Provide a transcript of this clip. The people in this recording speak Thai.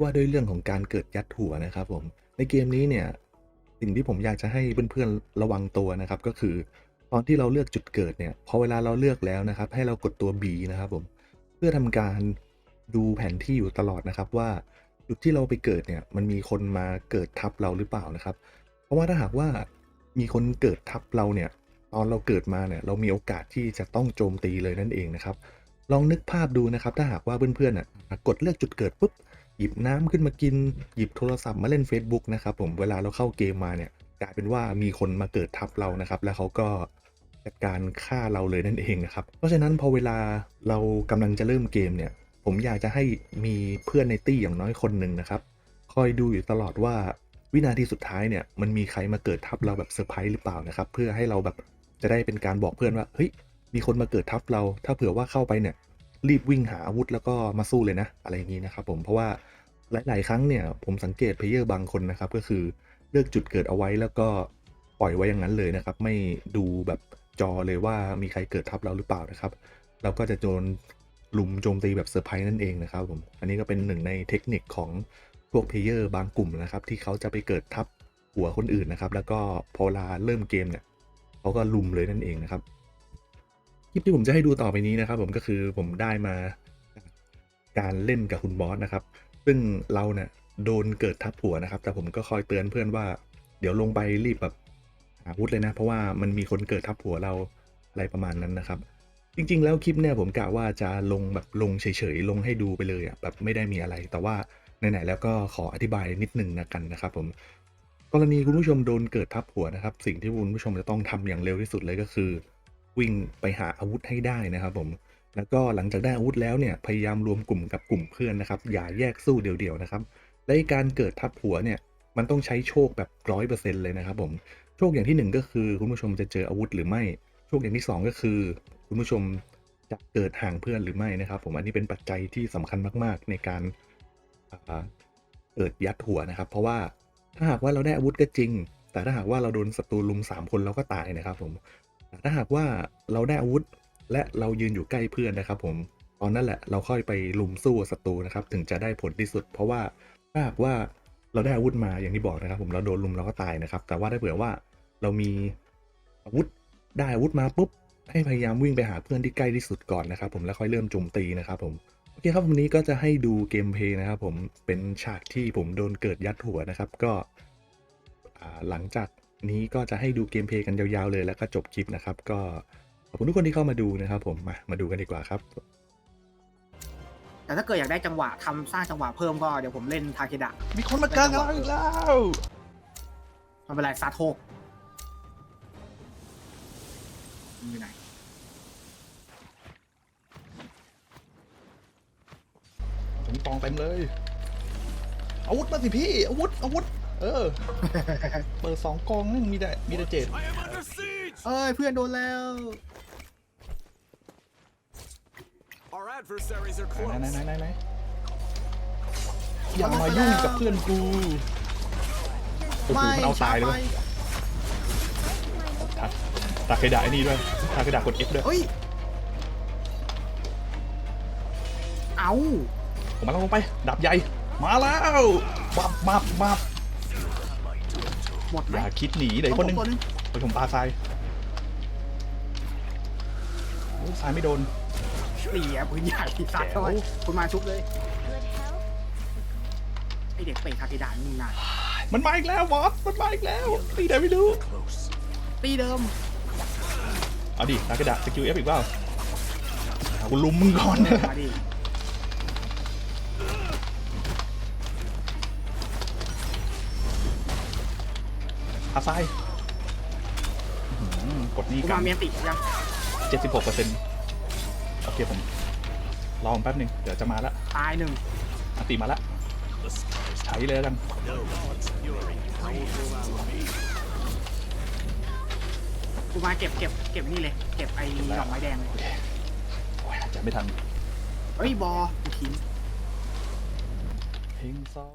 ว่าด้วยเรื่องของการเกิดยัดหัวนะครับผม ในเกมนี้เนี่ยสิ่งที่ผมอยากจะให้เพื่อนๆระวังตัวนะครับก็คือ ตอนที่เราเลือกจุดเกิดเนี่ยพอเวลาเราเลือกแล้วนะครับ ให้เรากดตัว B นะครับผมเพื่อทำการดูแผนที่อยู่ตลอดนะครับว่าจุดที่เราไปเกิดเนี่ยมันมีคนมาเกิดทับเราหรือเปล่านะครับ เพราะว่าถ้าหากว่ามีคนเกิดทับเราเนี่ยตอนเราเกิดมาเนี่ยเรามีโอกาสที่จะต้องโจมตีเลยนั่นเองนะครับ ลองนึกภาพดูนะครับ ถ้าหากว่าเพื่อนๆอะกดเลือกจุดเกิดปุ๊บ หยิบน้ำขึ้นมากิน หยิบโทรศัพท์มาเล่น Facebook นะครับผมเวลาเราเข้าเกมมาเนี่ยกลายเป็นว่ามีคนมาเกิดทับเรานะครับ แล้วเขาก็จัดการฆ่าเราเลยนั่นเองนะครับ เพราะฉะนั้นพอเวลาเรากำลังจะเริ่มเกมเนี่ย ผมอยากจะให้มีเพื่อนในตี้อย่างน้อยคนหนึ่งนะครับ คอยดูอยู่ตลอดว่าวินาทีสุดท้ายเนี่ยมันมีใครมาเกิดทับเราแบบเซอร์ไพรส์หรือเปล่านะครับ เพื่อให้เราแบบจะได้เป็นการบอกเพื่อนว่าเฮ้ยมีคนมาเกิดทับเรา ถ้าเผื่อว่าเข้าไปเนี่ย รีบวิ่งหาอาวุธแล้วก็มาสู้เลยนะ อะไรอย่างนี้นะครับผมเพราะว่าหลาย ๆ ครั้งเนี่ยผมสังเกตเพลเยอร์บางคนนะครับ ก็คือเลือกจุดเกิดเอาไว้แล้วก็ปล่อยไว้อย่างนั้นเลยนะครับ ไม่ดูแบบจอเลยว่ามีใครเกิดทับเราหรือเปล่านะครับ เราก็จะโดนลุมโจมตีแบบเซอร์ไพรส์นั่นเองนะครับผมอันนี้ก็เป็นหนึ่งในเทคนิคของพวกเพลเยอร์บางกลุ่มนะครับ ที่เขาจะไปเกิดทับหัวคนอื่นนะครับ แล้วก็พอลาเริ่มเกมเนี่ยเขาก็ลุมเลยนั่นเองนะครับ คลิปที่ผมจะให้ดูต่อไปนี้นะครับ ผมก็คือผมได้มาการเล่นกับคุณบอสนะครับ ซึ่งเราเนี่ยโดนเกิดทับหัวนะครับ แต่ผมก็คอยเตือนเพื่อนว่า เดี๋ยวลงไปรีบแบบหาอาวุธเลยนะ เพราะว่ามันมีคนเกิดทับหัวเราอะไรประมาณนั้นนะครับ จริง ๆ แล้วคลิปเนี่ยผมกะว่าจะลงแบบลงเฉยๆลงให้ดูไปเลยอะแบบไม่ได้มีอะไร แต่ว่าไหนๆแล้วก็ขออธิบายนิดนึงนะกันนะครับ ผมกรณีคุณผู้ชมโดนเกิดทับหัวนะครับ สิ่งที่คุณผู้ชมจะต้องทำอย่างเร็วที่สุดเลยก็คือ วิ่งไปหาอาวุธให้ได้นะครับผมแล้วก็หลังจากได้อาวุธแล้วเนี่ยพยายามรวมกลุ่มกับกลุ่มเพื่อนนะครับ อย่าแยกสู้เดี่ยวๆนะครับและการเกิดทับหัวเนี่ยมันต้องใช้โชคแบบร้อยเปอร์เซ็นต์เลยนะครับผมโชคอย่างที่หนึ่งก็คือคุณผู้ชมจะเจออาวุธหรือไม่ โชคอย่างที่สองก็คือ คุณผู้ชมจะเกิดห่างเพื่อนหรือไม่นะครับ ผมอันนี้เป็นปัจจัยที่สำคัญมาก ๆ ในการเกิดยัดหัวนะครับ เพราะว่าถ้าหากว่าเราได้อาวุธก็จริง แต่ถ้าหากว่าเราโดนศัตรูลุมสามคนเราก็ตายนะครับ ผม ถ้าหากว่าเราได้อาวุธและเรายืนอยู่ใกล้เพื่อนนะครับ ผมตอนนั้นแหละเราค่อยไปลุมสู้ศัตรูนะครับ ถึงจะได้ผลที่สุด เพราะว่าถ้าหากว่าเราได้อาวุธมาอย่างที่บอกนะครับ ผมเราโดนลุมเราก็ตายนะครับ แต่ว่าถ้าเผื่อว่าเรามีอาวุธได้อาวุธมาปุ๊บให้พยายามวิ่งไปหาเพื่อนที่ใกล้ที่สุดก่อนนะครับ ผมแล้วค่อยเริ่มโจมตีนะครับ ผมโอเคครับวันนี้ก็จะให้ดูเกมเพย์นะครับ ผมเป็นฉากที่ผมโดนเกิดยัดหัวนะครับ ก็หลังจาก นี้ก็จะให้ดูเกมเพลย์กันยาวๆเลยแล้วก็จบคลิปนะครับ ก็ขอบคุณทุกคนที่เข้ามาดูนะครับผมมามาดูกันดีกว่าครับ แต่ถ้าเกิดอยากได้จังหวะทำสร้างจังหวะเพิ่มก็เดี๋ยวผมเล่นทาเคดะมีคนมากลางเราอีกแล้วมันเป็นไรซาโทกมันอยู่ไหนผมปองเต็มเลย อาวุธมาสิพี่ อาวุธ อาวุธ เออ เปิดสองกองนึงมีแต่มีแต่เจ็ด I am under siege! เอ้ย เพื่อนโดนแล้ว Our adversaries are ไหน close. ไหนไหนไหนไหนอย่ามายุ่งกับเพื่อนกูโอ้โหไม่มันเอาตายเลยไปวะทักตาเคยด่าไอ้นี่ด้วยตาเคยด่ากด F ด้วยเอ้ย เอาผมมาลงไปดับใหญ่ มาแล้วบับบับบับ หมดไหอมย่าคิดหนีเดี๋ยวอีกคนนึงตัวนึงไปผมปาทรายโอ้ทรายไม่โดนเสียปืนใหญ่ที่ซัดเข้าไปแจ๋วคุณมาชุบเลยไอเด็กเปรตทาเคดะนี่นะมันมาอีกแล้วบอสมันมาอีกแล้วตีไหนไม่รู้ตีเดิมเอาดิตากระดาษสกิลเอฟอีกเปล่าเอากูลุมมึงก่อนมา อาซ้ายอื้อหือกดนี่กูกัมานเมียนติยังเจ็ดสิบหกเปอร์เซ็นต์โอเคผมลองแป๊บหนึ่งเดี๋ยวจะมาละตายหนึ่งอาติมาละใช้เลยแล้วกันกูมาเก็บเก็บเก็บนี่เลย เก็บไอ้ดอกไม้แดงเลยโอ้ยจะไม่ทันเฮ้ยบอกูทิ้งเพลงซอ